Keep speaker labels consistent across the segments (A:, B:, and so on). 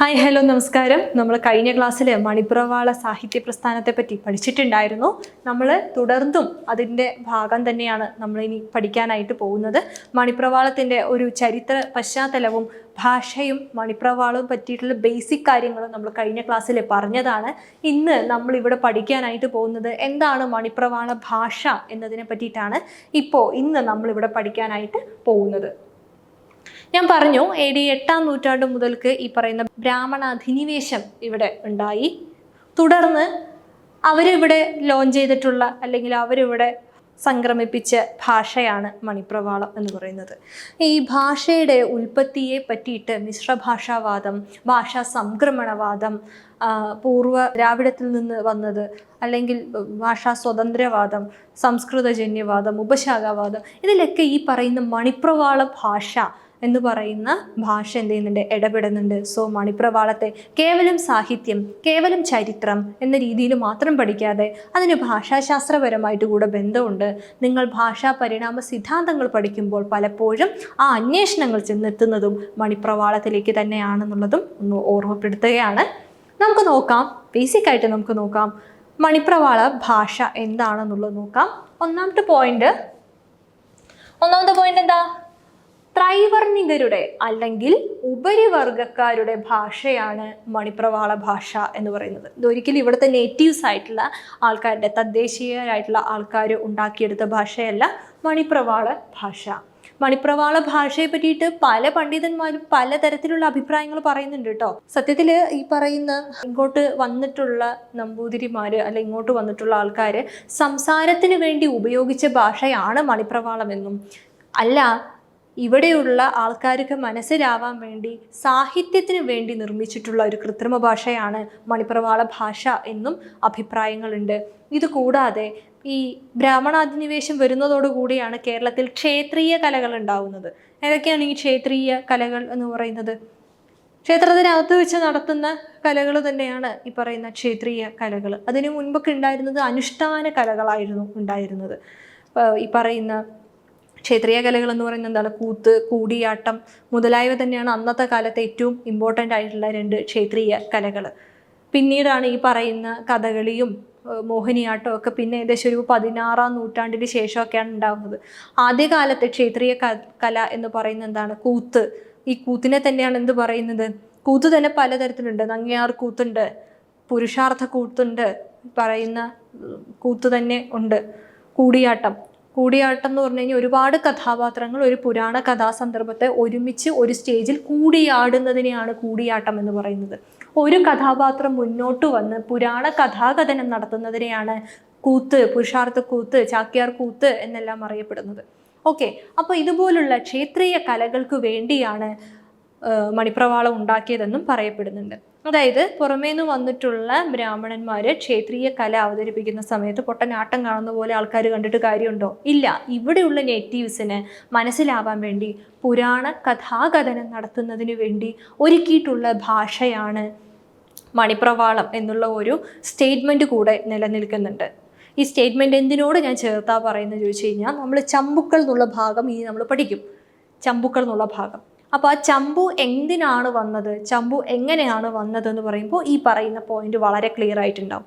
A: Hi hello നമസ്കാരം. നമ്മൾ കഴിഞ്ഞ ക്ലാസ്സിൽ മണിപ്രവാള സാഹിത്യ പ്രസ്ഥാനത്തെ പറ്റി പഠിച്ചിട്ടുണ്ടായിരുന്നു. നമ്മൾ തുടർന്നും അതിന്റെ ഭാഗം തന്നെയാണ് നമ്മൾ ഇനി പഠിക്കാനായിട്ട് പോകുന്നത്. മണിപ്രവാളത്തിന്റെ ഒരു ചരിത്ര പശ്ചാത്തലവും ഭാഷയും മണിപ്രവാളവും പറ്റിയിട്ടുള്ള ബേസിക് കാര്യങ്ങളും നമ്മൾ കഴിഞ്ഞ ക്ലാസ്സിൽ പറഞ്ഞതാണ്. ഇന്ന് നമ്മൾ ഇവിടെ പഠിക്കാനായിട്ട് പോകുന്നത് എന്താണ് മണിപ്രവാള ഭാഷ എന്നതിനെ പറ്റിയിട്ടാണ്. ഇപ്പോൾ ഇന്ന് നമ്മളിവിടെ പഠിക്കാനായിട്ട് പോകുന്നത്. ഞാൻ പറഞ്ഞു എ ഡി എട്ടാം നൂറ്റാണ്ട് മുതൽക്ക് ഈ പറയുന്ന ബ്രാഹ്മണ അധിനിവേശം ഇവിടെ ഉണ്ടായി. തുടർന്ന് അവരിവിടെ ലോഞ്ച് ചെയ്തിട്ടുള്ള അല്ലെങ്കിൽ അവരിവിടെ സംക്രമിപ്പിച്ച ഭാഷയാണ് മണിപ്രവാളം എന്ന് പറയുന്നത്. ഈ ഭാഷയുടെ ഉൽപ്പത്തിയെ പറ്റിയിട്ട് മിശ്രഭാഷാവാദം ഭാഷാ സംക്രമണവാദം പൂർവ ദ്രാവിഡത്തിൽ നിന്ന് വന്നത് അല്ലെങ്കിൽ ഭാഷാ സ്വതന്ത്രവാദം സംസ്കൃതജന്യവാദം ഉപശാഖാവാദം ഇതിലൊക്കെ ഈ പറയുന്ന മണിപ്രവാള ഭാഷ എന്ന് പറയുന്ന ഭാഷ എന്ത് ചെയ്യുന്നുണ്ട്? ഇടപെടുന്നുണ്ട്. സോ മണിപ്രവാളത്തെ കേവലം സാഹിത്യം കേവലം ചരിത്രം എന്ന രീതിയിൽ മാത്രം പഠിക്കാതെ അതിന് ഭാഷാശാസ്ത്രപരമായിട്ട് കൂടെ ബന്ധമുണ്ട്. നിങ്ങൾ ഭാഷാ പരിണാമ സിദ്ധാന്തങ്ങൾ പഠിക്കുമ്പോൾ പലപ്പോഴും ആ അന്വേഷണങ്ങൾ ചെന്നെത്തുന്നതും മണിപ്രവാളത്തിലേക്ക് തന്നെയാണെന്നുള്ളതും ഒന്ന് ഓർമ്മപ്പെടുത്തുകയാണ്. നമുക്ക് നോക്കാം. ബേസിക് ആയിട്ട് നമുക്ക് നോക്കാം. മണിപ്രവാള ഭാഷ എന്താണെന്നുള്ളത് നോക്കാം. ഒന്നാമത്തെ പോയിന്റ് ഒന്നാമത്തെ പോയിന്റ് എന്താ? ത്രൈവർണികരുടെ അല്ലെങ്കിൽ ഉപരിവർഗക്കാരുടെ ഭാഷയാണ് മണിപ്രവാള ഭാഷ എന്ന് പറയുന്നത്. ഇതൊരിക്കലും ഇവിടുത്തെ നേറ്റീവ്സ് ആയിട്ടുള്ള ആൾക്കാരുടെ തദ്ദേശീയരായിട്ടുള്ള ആൾക്കാർ ഉണ്ടാക്കിയെടുത്ത ഭാഷയല്ല മണിപ്രവാള ഭാഷ. മണിപ്രവാള ഭാഷയെ പറ്റിയിട്ട് പല പണ്ഡിതന്മാരും പലതരത്തിലുള്ള അഭിപ്രായങ്ങൾ പറയുന്നുണ്ട് കേട്ടോ സത്യത്തിൽ ഈ പറയുന്ന ഇങ്ങോട്ട് വന്നിട്ടുള്ള നമ്പൂതിരിമാർ അല്ലെ ഇങ്ങോട്ട് വന്നിട്ടുള്ള ആൾക്കാർ സംസാരത്തിന് വേണ്ടി ഉപയോഗിച്ച ഭാഷയാണ് മണിപ്രവാളമെന്നും അല്ല ഇവിടെയുള്ള ആൾക്കാർക്ക് മനസ്സിലാവാൻ വേണ്ടി സാഹിത്യത്തിന് വേണ്ടി നിർമ്മിച്ചിട്ടുള്ള ഒരു കൃത്രിമ ഭാഷയാണ് മണിപ്രവാള ഭാഷ എന്നും അഭിപ്രായങ്ങളുണ്ട്. ഇതുകൂടാതെ ഈ ബ്രാഹ്മണാധിനിവേശം വരുന്നതോടുകൂടിയാണ് കേരളത്തിൽ ക്ഷേത്രീയ കലകൾ ഉണ്ടാവുന്നത്. ഏതൊക്കെയാണ് ഈ ക്ഷേത്രീയ കലകൾ എന്ന് പറയുന്നത്? ക്ഷേത്രത്തിനകത്ത് വെച്ച് നടത്തുന്ന കലകൾ തന്നെയാണ് ഈ പറയുന്ന ക്ഷേത്രീയ കലകൾ. അതിനു മുൻപൊക്കെ ഉണ്ടായിരുന്നത് അനുഷ്ഠാന കലകളായിരുന്നു ഉണ്ടായിരുന്നത്. ഈ പറയുന്ന ക്ഷേത്രീയ കലകൾ എന്ന് പറയുന്നത് എന്താണ്? കൂത്ത് കൂടിയാട്ടം മുതലായവ തന്നെയാണ് അന്നത്തെ കാലത്തെ ഏറ്റവും ഇമ്പോർട്ടന്റ് ആയിട്ടുള്ള രണ്ട് ക്ഷേത്രീയ കലകൾ. പിന്നീടാണ് ഈ പറയുന്ന കഥകളിയും മോഹിനിയാട്ടം ഒക്കെ പിന്നെ ഏകദേശം ഒരു പതിനാറാം നൂറ്റാണ്ടിന് ശേഷമൊക്കെയാണ് ഉണ്ടാകുന്നത് ആദ്യകാലത്തെ ക്ഷേത്രീയ കല എന്ന് പറയുന്നത് എന്താണ്? കൂത്ത്. ഈ കൂത്തിനെ തന്നെയാണ് എന്ത് പറയുന്നത്? കൂത്ത് തന്നെ പലതരത്തിലുണ്ട്. നങ്ങിയാർ കൂത്തുണ്ട് പുരുഷാർത്ഥ കൂത്തുണ്ട് പറയുന്ന കൂത്ത് തന്നെ ഉണ്ട്. കൂടിയാട്ടം. കൂടിയാട്ടം എന്ന് പറഞ്ഞു കഴിഞ്ഞാൽ ഒരുപാട് കഥാപാത്രങ്ങൾ ഒരു പുരാണ കഥാസന്ദർഭത്തെ ഒരുമിച്ച് ഒരു സ്റ്റേജിൽ കൂടിയാടുന്നതിനെയാണ് കൂടിയാട്ടം എന്ന് പറയുന്നത്. ഒരു കഥാപാത്രം മുന്നോട്ട് വന്ന് പുരാണ കഥാകഥനം നടത്തുന്നതിനെയാണ് കൂത്ത് പുരുഷാർത്ഥ കൂത്ത് ചാക്യാർ കൂത്ത് എന്നെല്ലാം അറിയപ്പെടുന്നത്. ഓക്കെ അപ്പോൾ ഇതുപോലുള്ള ക്ഷേത്രീയ കലകൾക്ക് വേണ്ടിയാണ് മണിപ്രവാളം ഉണ്ടാക്കിയതെന്നും പറയപ്പെടുന്നുണ്ട്. അതായത് പുറമേ നിന്ന് വന്നിട്ടുള്ള ബ്രാഹ്മണന്മാർ ക്ഷേത്രീയ കല അവതരിപ്പിക്കുന്ന സമയത്ത് പൊട്ടനാട്ടം കാണുന്ന പോലെ ആൾക്കാർ കണ്ടിട്ട് കാര്യമുണ്ടോ? ഇല്ല. ഇവിടെയുള്ള നേറ്റീവ്സിന് മനസ്സിലാവാൻ വേണ്ടി പുരാണ കഥാകഥനം നടത്തുന്നതിന് വേണ്ടി ഒരുക്കിയിട്ടുള്ള ഭാഷയാണ് മണിപ്രവാളം എന്നുള്ള ഒരു സ്റ്റേറ്റ്മെന്റ് കൂടെ നിലനിൽക്കുന്നുണ്ട്. ഈ സ്റ്റേറ്റ്മെന്റ് എന്തിനോട് ഞാൻ ചേർത്താ പറയുന്നത് ചോദിച്ചു കഴിഞ്ഞാൽ നമ്മൾ ചമ്പുക്കൾ എന്നുള്ള ഭാഗം ഇനി നമ്മൾ പഠിക്കും. ചമ്പുക്കൾ എന്നുള്ള ഭാഗം. അപ്പോൾ ആ ചമ്പു എന്തിനാണ് വന്നത്? ചമ്പു എങ്ങനെയാണ് വന്നതെന്ന് പറയുമ്പോൾ ഈ പറയുന്ന പോയിന്റ് വളരെ ക്ലിയർ ആയിട്ടുണ്ടാവും.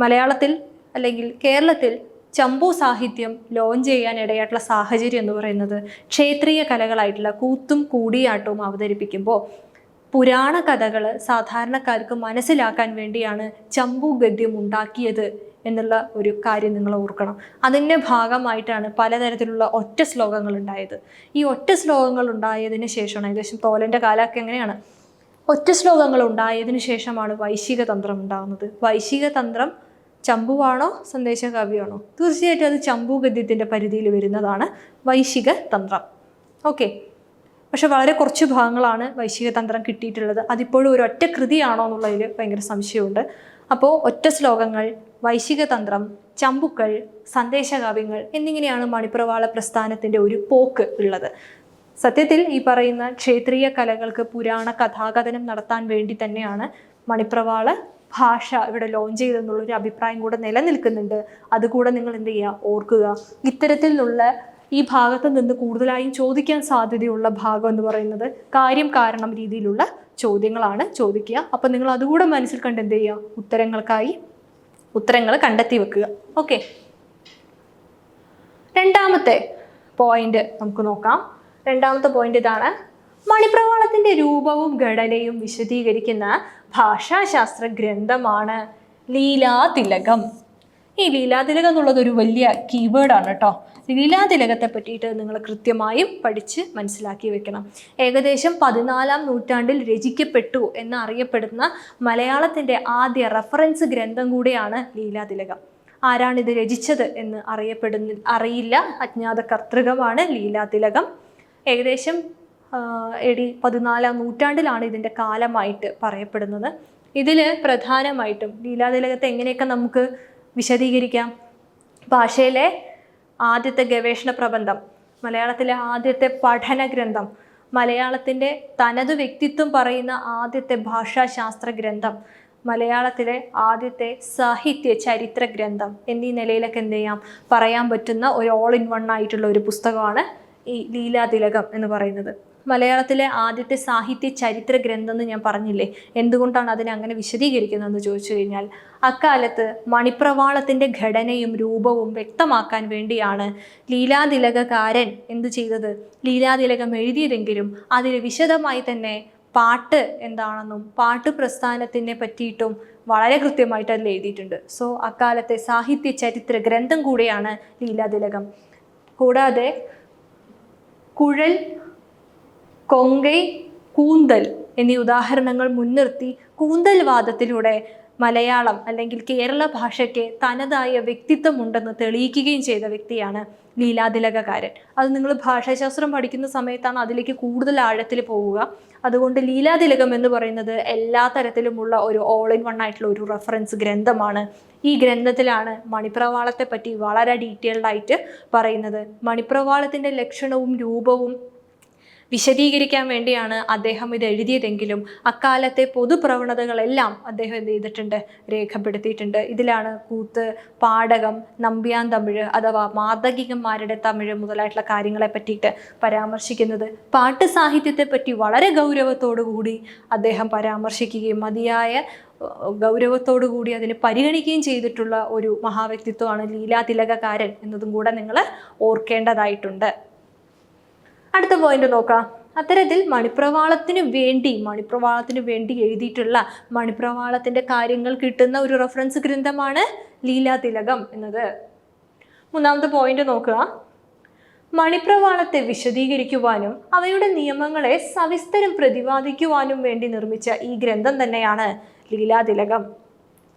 A: മലയാളത്തിൽ അല്ലെങ്കിൽ കേരളത്തിൽ ചമ്പു സാഹിത്യം ലോഞ്ച് ചെയ്യാൻ ഇടയായിട്ടുള്ള സാഹചര്യം എന്ന് പറയുന്നത് ക്ഷേത്രീയ കലകളായിട്ടുള്ള കൂത്തും കൂടിയാട്ടവും അവതരിപ്പിക്കുമ്പോൾ പുരാണ കഥകൾ സാധാരണക്കാർക്ക് മനസ്സിലാക്കാൻ വേണ്ടിയാണ് ചമ്പു ഗദ്യം ഉണ്ടാക്കിയത് എന്നുള്ള ഒരു കാര്യം നിങ്ങൾ ഓർക്കണം. അതിന്റെ ഭാഗമായിട്ടാണ് പലതരത്തിലുള്ള ഒറ്റ ശ്ലോകങ്ങൾ ഉണ്ടായത്. ഈ ഒറ്റ ശ്ലോകങ്ങൾ ഉണ്ടായതിന് ശേഷമാണ് ഏകദേശം തോലന്റെ കാലമൊക്കെ എങ്ങനെയാണ്? ഒറ്റ ശ്ലോകങ്ങൾ ഉണ്ടായതിന് ശേഷമാണ് വൈശിക തന്ത്രം ഉണ്ടാകുന്നത്. വൈശിക തന്ത്രം ചമ്പുവാണോ സന്ദേശ കവിയാണോ തീർച്ചയായിട്ടും അത് ചമ്പു ഗദ്യത്തിന്റെ പരിധിയിൽ വരുന്നതാണ് വൈശിക തന്ത്രം. ഓക്കെ. പക്ഷെ വളരെ കുറച്ച് ഭാഗങ്ങളാണ് വൈശിക തന്ത്രം കിട്ടിയിട്ടുള്ളത്. അതിപ്പോഴും ഒരു ഒറ്റ കൃതിയാണോ എന്നുള്ളതിൽ ഭയങ്കര സംശയമുണ്ട്. അപ്പോൾ ഒറ്റ ശ്ലോകങ്ങൾ വൈശിക തന്ത്രം ചമ്പുക്കൾ സന്ദേശകാവ്യങ്ങൾ എന്നിങ്ങനെയാണ് മണിപ്രവാള പ്രസ്ഥാനത്തിന്റെ ഒരു പോക്ക് ഉള്ളത്. സത്യത്തിൽ ഈ പറയുന്ന ക്ഷേത്രീയ കലകൾക്ക് പുരാണ കഥാകഥനം നടത്താൻ വേണ്ടി തന്നെയാണ് മണിപ്രവാള ഭാഷ ഇവിടെ ലോഞ്ച് ചെയ്തെന്നുള്ളൊരു അഭിപ്രായം കൂടെ നിലനിൽക്കുന്നുണ്ട്. അതുകൂടെ നിങ്ങൾ എന്ത് ചെയ്യുക? ഓർക്കുക. ഇത്തരത്തിലുള്ള ഈ ഭാഗത്ത് നിന്ന് കൂടുതലായും ചോദിക്കാൻ സാധ്യതയുള്ള ഭാഗം എന്ന് പറയുന്നത് കാര്യം കാരണം രീതിയിലുള്ള ചോദ്യങ്ങളാണ് ചോദിക്കുക. അപ്പം നിങ്ങൾ അതുകൂടെ മനസ്സിൽ കണ്ട് എന്ത് ചെയ്യുക? ഉത്തരങ്ങൾക്കായി ഉത്തരങ്ങൾ കണ്ടെത്തി വെക്കുക. ഓക്കെ രണ്ടാമത്തെ പോയിന്റ് നമുക്ക് നോക്കാം. രണ്ടാമത്തെ പോയിന്റ് ഇതാണ് മണിപ്രവാളത്തിന്റെ രൂപവും ഘടനയും വിശദീകരിക്കുന്ന ഭാഷാശാസ്ത്ര ഗ്രന്ഥമാണ് ലീലാതിലകം. ഈ ലീലാതിലകം എന്നുള്ളത് ഒരു വലിയ കീവേഡാണ് കേട്ടോ. ലീലാതിലകത്തെ പറ്റിയിട്ട് നിങ്ങൾ കൃത്യമായും പഠിച്ച് മനസ്സിലാക്കി വെക്കണം. ഏകദേശം പതിനാലാം നൂറ്റാണ്ടിൽ രചിക്കപ്പെട്ടു എന്നറിയപ്പെടുന്ന മലയാളത്തിന്റെ ആദ്യ റെഫറൻസ് ഗ്രന്ഥം കൂടിയാണ് ലീലാതിലകം ആരാണ് ഇത് രചിച്ചത് എന്ന് അറിയപ്പെടുന്ന അറിയില്ല. അജ്ഞാത കർത്തൃകമാണ് ലീലാതിലകം ഏകദേശം എ ഡി പതിനാലാം നൂറ്റാണ്ടിലാണ് ഇതിന്റെ കാലമായിട്ട് പറയപ്പെടുന്നത്. ഇതിൽ പ്രധാനമായിട്ടും ലീലാതിലകത്തെ എങ്ങനെയൊക്കെ നമുക്ക് വിശദീകരിക്കാം? ഭാഷയിലെ ആദ്യത്തെ ഗവേഷണ പ്രബന്ധം മലയാളത്തിലെ ആദ്യത്തെ പഠന ഗ്രന്ഥം മലയാളത്തിന്റെ തനതു വ്യക്തിത്വം പറയുന്ന ആദ്യത്തെ ഭാഷാശാസ്ത്ര ഗ്രന്ഥം മലയാളത്തിലെ ആദ്യത്തെ സാഹിത്യ ചരിത്ര ഗ്രന്ഥം എന്നീ നിലയിലൊക്കെ എന്ത് ചെയ്യാം? പറയാൻ പറ്റുന്ന ഒരു ഓൾ ഇൻ വൺ ആയിട്ടുള്ള ഒരു പുസ്തകമാണ് ഈ ലീലാതിലകം എന്ന് പറയുന്നത്. മലയാളത്തിലെ ആദ്യത്തെ സാഹിത്യ ചരിത്ര ഗ്രന്ഥം എന്ന് ഞാൻ പറഞ്ഞില്ലേ? എന്തുകൊണ്ടാണ് അതിനെ അങ്ങനെ വിശദീകരിക്കുന്നതെന്ന് ചോദിച്ചു കഴിഞ്ഞാൽ അക്കാലത്ത് മണിപ്രവാളത്തിന്റെ ഘടനയും രൂപവും വ്യക്തമാക്കാൻ വേണ്ടിയാണ് ലീലാതിലകകാരൻ എന്തു ചെയ്തത്? ലീലാതിലകം എഴുതിയതെങ്കിലും അതിൽ വിശദമായി തന്നെ പാട്ട് എന്താണെന്നും പാട്ട് പ്രസ്ഥാനത്തിനെ പറ്റിയിട്ടും വളരെ കൃത്യമായിട്ട് അതിൽ എഴുതിയിട്ടുണ്ട്. സോ അക്കാലത്തെ സാഹിത്യ ചരിത്ര ഗ്രന്ഥം കൂടെയാണ് ലീലാതിലകം. കൂടാതെ കുഴൽ കൊങ്കൈ കൂന്തൽ എന്നീ ഉദാഹരണങ്ങൾ മുൻനിർത്തി കൂന്തൽ വാദത്തിലൂടെ മലയാളം അല്ലെങ്കിൽ കേരള ഭാഷയ്ക്ക് തനതായ വ്യക്തിത്വമുണ്ടെന്ന് തെളിയിക്കുകയും ചെയ്ത വ്യക്തിയാണ് ലീലാതിലകകാരൻ. അത് നിങ്ങൾ ഭാഷാശാസ്ത്രം പഠിക്കുന്ന സമയത്താണ് അതിലേക്ക് കൂടുതൽ ആഴത്തിൽ പോവുക. അതുകൊണ്ട് ലീലാതിലകം എന്ന് പറയുന്നത് എല്ലാ തരത്തിലുമുള്ള ഒരു ഓൾ ഇൻ വൺ ആയിട്ടുള്ള ഒരു റെഫറൻസ് ഗ്രന്ഥമാണ്. ഈ ഗ്രന്ഥത്തിലാണ് മണിപ്രവാളത്തെ പറ്റി വളരെ ഡീറ്റെയിൽഡ് ആയിട്ട് പറയുന്നത്. മണിപ്രവാളത്തിന്റെ ലക്ഷണവും രൂപവും വിശദീകരിക്കാൻ വേണ്ടിയാണ് അദ്ദേഹം ഇത് എഴുതിയതെങ്കിലും അക്കാലത്തെ പൊതുപ്രവണതകളെല്ലാം അദ്ദേഹം എന്ത് ചെയ്തിട്ടുണ്ട് രേഖപ്പെടുത്തിയിട്ടുണ്ട്. ഇതിലാണ് കൂത്ത് പാടകം നമ്പ്യാൻ തമിഴ് അഥവാ മാതകികന്മാരുടെ തമിഴ് മുതലായിട്ടുള്ള കാര്യങ്ങളെ പറ്റിയിട്ട് പരാമർശിക്കുന്നത്. പാട്ട് സാഹിത്യത്തെ പറ്റി വളരെ ഗൗരവത്തോടു കൂടി അദ്ദേഹം പരാമർശിക്കുകയും മതിയായ ഗൗരവത്തോടു കൂടി അതിനെ പരിഗണിക്കുകയും ചെയ്തിട്ടുള്ള ഒരു മഹാവ്യക്തിത്വമാണ് ലീലാതിലകകാരൻ എന്നതും കൂടെ നിങ്ങൾ ഓർക്കേണ്ടതായിട്ടുണ്ട്. അടുത്ത പോയിന്റ് നോക്കാം. അത്തരത്തിൽ മണിപ്രവാളത്തിന് വേണ്ടി മണിപ്രവാളത്തിന് വേണ്ടി എഴുതിയിട്ടുള്ള മണിപ്രവാളത്തിന്റെ കാര്യങ്ങൾ കിട്ടുന്ന ഒരു റെഫറൻസ് ഗ്രന്ഥമാണ് ലീലാതിലകം എന്നത്. മൂന്നാമത്തെ പോയിന്റ് നോക്കുക. മണിപ്രവാളത്തെ വിശദീകരിക്കുവാനും അവയുടെ നിയമങ്ങളെ സവിസ്തരം പ്രതിപാദിക്കുവാനും വേണ്ടി നിർമ്മിച്ച ഈ ഗ്രന്ഥം തന്നെയാണ് ലീലാതിലകം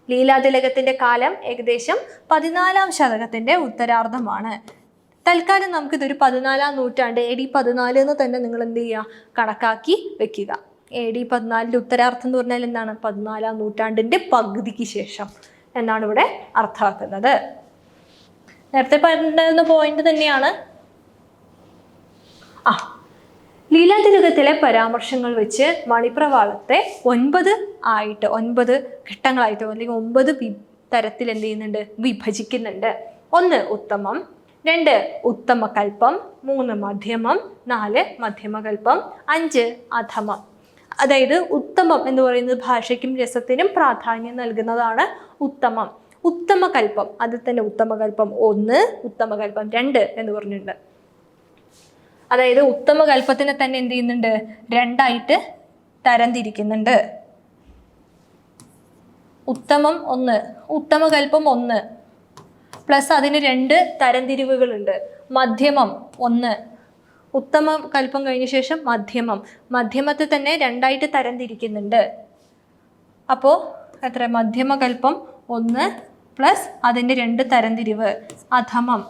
A: ലീലാതിലകത്തിന്റെ കാലം ഏകദേശം പതിനാലാം ശതകത്തിന്റെ ഉത്തരാർദ്ധമാണ്. തൽക്കാലം നമുക്കിതൊരു പതിനാലാം നൂറ്റാണ്ട് എ ഡി പതിനാല് എന്ന് തന്നെ നിങ്ങൾ എന്ത് ചെയ്യുക? കണക്കാക്കി വെക്കുക. എ ഡി പതിനാലിന്റെ ഉത്തരാർത്ഥം എന്ന് പറഞ്ഞാൽ എന്താണ്? പതിനാലാം നൂറ്റാണ്ടിന്റെ പകുതിക്ക് ശേഷം എന്നാണ് ഇവിടെ അർത്ഥമാക്കുന്നത്. നേരത്തെ പറഞ്ഞിരുന്ന പോയിന്റ് തന്നെയാണ്. ആ ലീലാതിലകത്തിലെ പരാമർശങ്ങൾ വെച്ച് മണിപ്രവാളത്തെ ഒൻപത് ആയിട്ട് ഒൻപത് ഘട്ടങ്ങളായിട്ടോ അല്ലെങ്കിൽ ഒമ്പത് തരത്തിൽ എന്ത് ചെയ്യുന്നുണ്ട്? വിഭജിക്കുന്നുണ്ട്. ഒന്ന് ഉത്തമം. രണ്ട് ഉത്തമകൽപ്പം. മൂന്ന് മധ്യമം. നാല് മധ്യമകൽപ്പം. അഞ്ച് അധമം. അതായത് ഉത്തമം എന്ന് പറയുന്നത് ഭാഷയ്ക്കും രസത്തിനും പ്രാധാന്യം നൽകുന്നതാണ് ഉത്തമം. ഉത്തമകൽപ്പം. അതിൽ തന്നെ ഉത്തമകൽപ്പം ഒന്ന് ഉത്തമകൽപ്പം രണ്ട് എന്ന് പറഞ്ഞിട്ടുണ്ട്. അതായത് ഉത്തമകൽപ്പത്തിനെ തന്നെ എന്ത് ചെയ്യുന്നുണ്ട്? രണ്ടായിട്ട് തരംതിരിക്കുന്നുണ്ട്. ഉത്തമം ഒന്ന് ഉത്തമകൽപ്പം ഒന്ന്. പ്ലസ് അതിന് രണ്ട് തരംതിരിവുകളുണ്ട്. മധ്യമം ഒന്ന്. ഉത്തമ കൽപ്പം കഴിഞ്ഞ ശേഷം മധ്യമം. മധ്യമത്തെ തന്നെ രണ്ടായിട്ട് തരംതിരിക്കുന്നുണ്ട്. അപ്പോൾ എത്ര മധ്യമകൽപ്പം ഒന്ന് പ്ലസ് അതിന്റെ രണ്ട് തരംതിരിവ്. അധമം.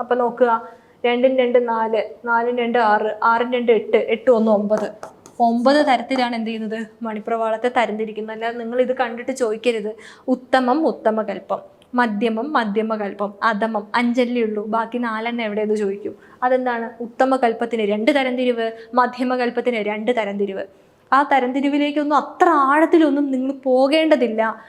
A: അപ്പോൾ നോക്കുക. രണ്ടും രണ്ട് നാല്. നാലും രണ്ട് ആറ്. ആറും രണ്ട് എട്ട്. എട്ട് ഒന്ന് ഒമ്പത്. ഒമ്പത് തരത്തിലാണ് എന്ത് ചെയ്യുന്നത്? മണിപ്രവാളത്തെ തരംതിരിക്കുന്നത്. അല്ലാതെ നിങ്ങൾ ഇത് കണ്ടിട്ട് ചോദിക്കരുത്. ഉത്തമം ഉത്തമകൽപ്പം മധ്യമം മധ്യമകൽപ്പം അധമം അഞ്ചല്ലേ ഉള്ളൂ ബാക്കി നാലെണ്ണം എവിടെയെന്ന് ചോദിക്കും. അതെന്താണ്? ഉത്തമകൽപ്പത്തിന് രണ്ട് തരംതിരിവ് മധ്യമകൽപ്പത്തിന് രണ്ട് തരംതിരിവ്. ആ തരംതിരിവിലേക്കൊന്നും അത്ര ആഴത്തിലൊന്നും നിങ്ങൾ പോകേണ്ടതില്ല.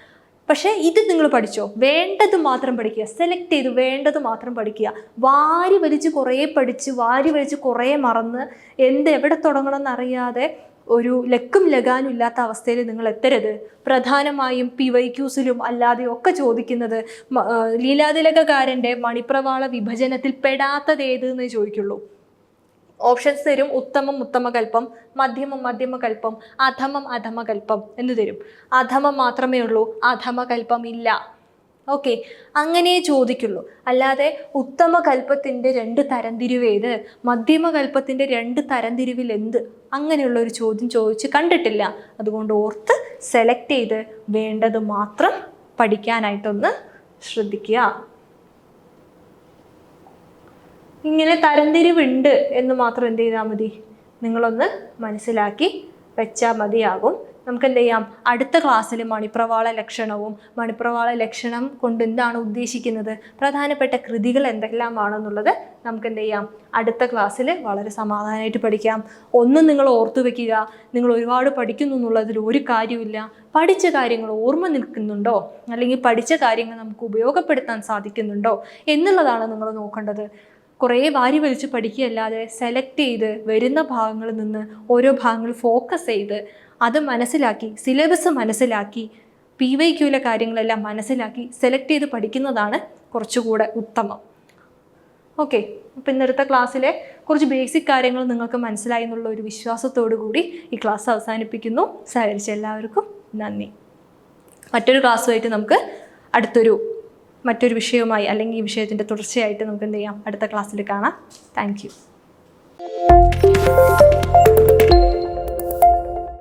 A: പക്ഷേ ഇത് നിങ്ങൾ പഠിച്ചോ? വേണ്ടത് മാത്രം പഠിക്കുക. സെലക്ട് ചെയ്ത് വേണ്ടത് മാത്രം പഠിക്കുക. വാരി വലിച്ച് കുറേ പഠിച്ച് വാരി വലിച്ച് കുറേ മറന്ന് എന്ത് എവിടെ തുടങ്ങണമെന്ന് എന്നറിയാതെ ഒരു ലക്കും ലഗാനും ഇല്ലാത്ത അവസ്ഥയിൽ നിങ്ങൾ എത്തരുത്. പ്രധാനമായും പി വൈ ക്യൂസിലും അല്ലാതെ ഒക്കെ ചോദിക്കുന്നത് ലീലാതിലകകാരന്റെ മണിപ്രവാള വിഭജനത്തിൽ പെടാത്തത് ഏത് എന്ന് ചോദിക്കുള്ളൂ. ഓപ്ഷൻസ് തരും. ഉത്തമം ഉത്തമകൽപ്പം മധ്യമം മധ്യമകൽപ്പം അധമം അധമകൽപ്പം എന്ന് തരും. അധമം മാത്രമേ ഉള്ളൂ അധമകൽപ്പം ഇല്ല. ഓക്കെ അങ്ങനെ ചോദിക്കുള്ളൂ. അല്ലാതെ ഉത്തമകൽപ്പത്തിന്റെ രണ്ട് തരംതിരിവേത് മധ്യമകൽപ്പത്തിന്റെ രണ്ട് തരംതിരിവിൽ എന്ത്? അങ്ങനെയുള്ള ഒരു ചോദ്യം ചോദിച്ച് കണ്ടിട്ടില്ല. അതുകൊണ്ട് ഓർത്ത് സെലക്ട് ചെയ്ത് വേണ്ടത് മാത്രം പഠിക്കാനായിട്ടൊന്ന് ശ്രദ്ധിക്കുക. ഇങ്ങനെ തരംതിരിവുണ്ട് എന്ന് മാത്രം എന്ത് ചെയ്താൽ മതി? നിങ്ങളൊന്ന് മനസ്സിലാക്കി വെച്ചാൽ മതിയാകും. നമുക്ക് എന്ത് ചെയ്യാം? അടുത്ത ക്ലാസ്സിൽ മണിപ്രവാള ലക്ഷണവും മണിപ്രവാള ലക്ഷണം കൊണ്ട് എന്താണ് ഉദ്ദേശിക്കുന്നത്? പ്രധാനപ്പെട്ട കൃതികൾ എന്തെല്ലാമാണെന്നുള്ളത് നമുക്ക് എന്ത് ചെയ്യാം? അടുത്ത ക്ലാസ്സിൽ വളരെ സമാധാനമായിട്ട് പഠിക്കാം. ഒന്നും നിങ്ങൾ ഓർത്തു വെക്കുക. നിങ്ങൾ ഒരുപാട് പഠിക്കുന്നു എന്നുള്ളതിൽ ഒരു കാര്യമില്ല പഠിച്ച കാര്യങ്ങൾ ഓർമ്മ നിൽക്കുന്നുണ്ടോ? അല്ലെങ്കിൽ പഠിച്ച കാര്യങ്ങൾ നമുക്ക് ഉപയോഗപ്പെടുത്താൻ സാധിക്കുന്നുണ്ടോ? എന്നുള്ളതാണ് നിങ്ങൾ നോക്കേണ്ടത്. കുറേ വാരി വലിച്ച് പഠിക്കുകയല്ലാതെ സെലക്ട് ചെയ്ത് വരുന്ന ഭാഗങ്ങളിൽ നിന്ന് ഓരോ ഭാഗങ്ങൾ ഫോക്കസ് ചെയ്ത് അത് മനസ്സിലാക്കി സിലബസ് മനസ്സിലാക്കി പി വൈ ക്യൂലെ കാര്യങ്ങളെല്ലാം മനസ്സിലാക്കി സെലക്ട് ചെയ്ത് പഠിക്കുന്നതാണ് കുറച്ചുകൂടെ ഉത്തമം. ഓക്കെ അപ്പം ഇന്നത്തെ ക്ലാസ്സിലെ കുറച്ച് ബേസിക് കാര്യങ്ങൾ നിങ്ങൾക്ക് മനസ്സിലായി എന്നുള്ള ഒരു വിശ്വാസത്തോടു കൂടി ഈ ക്ലാസ് അവസാനിപ്പിക്കുന്നു. സഹകരിച്ച എല്ലാവർക്കും നന്ദി. മറ്റൊരു ക്ലാസ്സുമായിട്ട് നമുക്ക് അടുത്തൊരു മറ്റൊരു വിഷയവുമായി അല്ലെങ്കിൽ ഈ വിഷയത്തിന്റെ തുടർച്ചയായിട്ട് നമുക്ക് എന്ത് ചെയ്യാം? അടുത്ത ക്ലാസ്സിൽ കാണാം. താങ്ക്